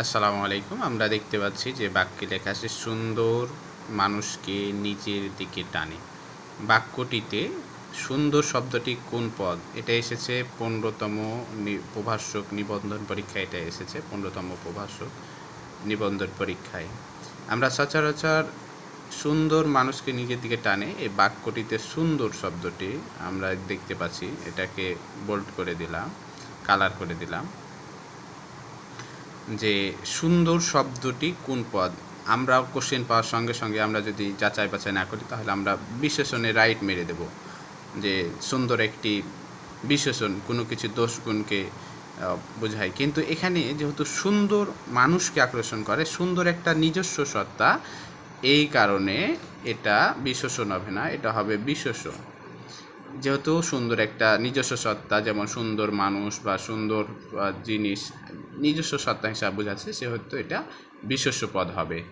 আসসালামু আলাইকুম আমরা দেখতে পাচ্ছি যে বাক্যে লেখা আছে, সুন্দর মানুষকে নিজের দিকে টানে। বাক্যটিতে সুন্দর শব্দটি কোন পদ? এটা এসেছে পনেরোতম প্রভাষক নিবন্ধন পরীক্ষায়, এটা এসেছে পনেরোতম প্রভাষক নিবন্ধন পরীক্ষায়। আমরা সচরাচর সুন্দর মানুষকে নিজের দিকে টানে, এই বাক্যটিতে সুন্দর শব্দটি আমরা দেখতে পাচ্ছি, এটাকে বোল্ড করে দিলাম কালার করে দিলাম। যে সুন্দর শব্দটি কোন পদ? আমরা কোশ্চেন পাওয়ার সঙ্গে সঙ্গে আমরা যদি যাচাই বাছাই না করি তাহলে আমরা বিশেষণে রাইট মেরে দেব। যে সুন্দর একটি বিশেষণ কোনো কিছু দোষ গুণকে আহ, বোঝায়। কিন্তু এখানে যেহেতু সুন্দর মানুষকে আকর্ষণ করে সুন্দর একটা নিজস্ব সত্তা এই কারণে এটা বিশেষণ হবে না এটা হবে বিশেষণ যেহেতু সুন্দর একটা নিজস্ব সত্তা, যেমন সুন্দর মানুষ বা সুন্দর জিনিস, নিজস্ব সত্তা হিসাবে বোঝাচ্ছে, সেহেতু এটা বিশেষ্য পদ হবে।